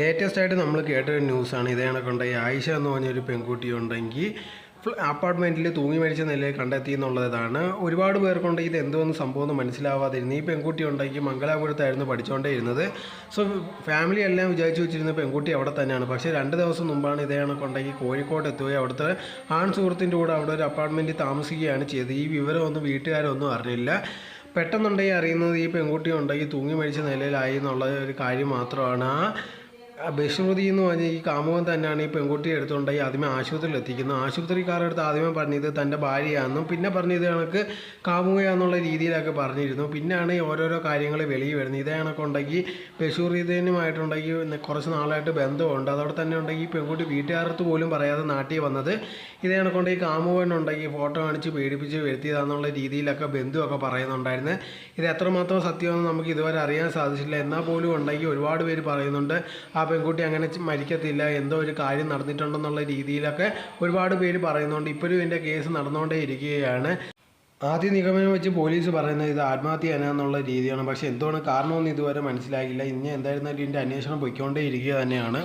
Latest ആയിട്ട് നമ്മൾ കേട്ടൊരു ന്യൂസാണ് ഇതേ കണക്കുണ്ട്. ഈ ആയിഷ എന്ന് പറഞ്ഞൊരു പെൺകുട്ടി ഉണ്ടെങ്കിൽ അപ്പാർട്ട്മെന്റിൽ തൂങ്ങി മരിച്ച നിലയിൽ കണ്ടെത്തി എന്നുള്ളതാണ്. ഒരുപാട് പേർക്കുണ്ട് ഇത് എന്തോന്ന് സംഭവം എന്ന് മനസ്സിലാവാതിരുന്നു ഈ പെൺകുട്ടി ഉണ്ടെങ്കിൽ മംഗലാപുരത്തായിരുന്നു പഠിച്ചുകൊണ്ടേ ഇരുന്നത്. സോ ഫാമിലി എല്ലാം വിചാരിച്ചു വെച്ചിരുന്ന പെൺകുട്ടി അവിടെ തന്നെയാണ്. പക്ഷേ രണ്ട് ദിവസം മുമ്പാണ് ഇതേ കണക്കുണ്ടെങ്കിൽ കോഴിക്കോട് എത്തുകയും അവിടുത്തെ ആൺ സുഹൃത്തിന്റെ കൂടെ അവിടെ ഒരു അപ്പാർട്ട്മെന്റിൽ താമസിക്കുകയാണ് ചെയ്തത്. ഈ വിവരമൊന്നും വീട്ടുകാരൊന്നും അറിഞ്ഞില്ല. പെട്ടെന്നുണ്ടെങ്കിൽ അറിയുന്നത് ഈ പെൺകുട്ടി ഉണ്ടെങ്കിൽ തൂങ്ങി മരിച്ച നിലയിലായി എന്നുള്ള ഒരു കാര്യം മാത്രമാണ്. ആ ബഷീറുദ്ദീൻ എന്ന് പറഞ്ഞ ഈ കാമുകൻ തന്നെയാണ് ഈ പെൺകുട്ടിയെ എടുത്തുകൊണ്ടായി ആദ്യമേ ആശുപത്രിയിൽ എത്തിക്കുന്നത്. ആശുപത്രിക്കാരടുത്ത് ആദ്യമേ പറഞ്ഞത് തന്റെ ഭാര്യയാണെന്നും പിന്നെ പറഞ്ഞത് കണക്ക് കാമുകയാന്നുള്ള രീതിയിലൊക്കെ പറഞ്ഞിരുന്നു. പിന്നെയാണ് ഓരോരോ കാര്യങ്ങൾ വെളിയിൽ വരുന്നത്. ഇതേ കണക്കുണ്ടെങ്കിൽ ബഷീറുദ്ദീനുമായിട്ടുണ്ടെങ്കിൽ കുറച്ച് നാളായിട്ട് ബന്ധമുണ്ട്. അതോടെ തന്നെ ഉണ്ടെങ്കിൽ ഈ പെൺകുട്ടി വീട്ടുകാരത്ത് പോലും പറയാതെ നാട്ടിൽ വന്നത് ഇതേ കണക്കുണ്ടെങ്കിൽ കാമുകനുണ്ടെങ്കിൽ ഫോട്ടോ കാണിച്ച് പേടിപ്പിച്ച് വരുത്തിയതാന്നുള്ള രീതിയിലൊക്കെ ബന്ധുവൊക്കെ പറയുന്നുണ്ടായിരുന്നു. ഇത് എത്രമാത്രം സത്യമെന്ന് നമുക്ക് ഇതുവരെ അറിയാൻ സാധിച്ചില്ല. എന്നാൽ പോലും ഉണ്ടെങ്കിൽ ഒരുപാട് പേര് പറയുന്നുണ്ട്. ആ പെൺകുട്ടി അങ്ങനെ മരിക്കത്തില്ല. എന്തോ ഒരു കാര്യം നടന്നിട്ടുണ്ടെന്നുള്ള രീതിയിലൊക്കെ ഒരുപാട് പേര് പറയുന്നുണ്ട്. ഇപ്പോഴും ഇതിന്റെ കേസ് നടന്നുകൊണ്ടേ ഇരിക്കുകയാണ് ആദ്യ നിഗമനം വെച്ച് പോലീസ് പറയുന്നത് ഇത് ആത്മഹത്യ എന്നുള്ള രീതിയാണ്. പക്ഷേ എന്തുകൊണ്ട് കാരണമെന്ന് ഇതുവരെ മനസ്സിലാകില്ല ഇനി എന്തായിരുന്നാലും ഇതിന്റെ അന്വേഷണം പൊയ്ക്കൊണ്ടേ ഇരിക്കുക തന്നെയാണ്.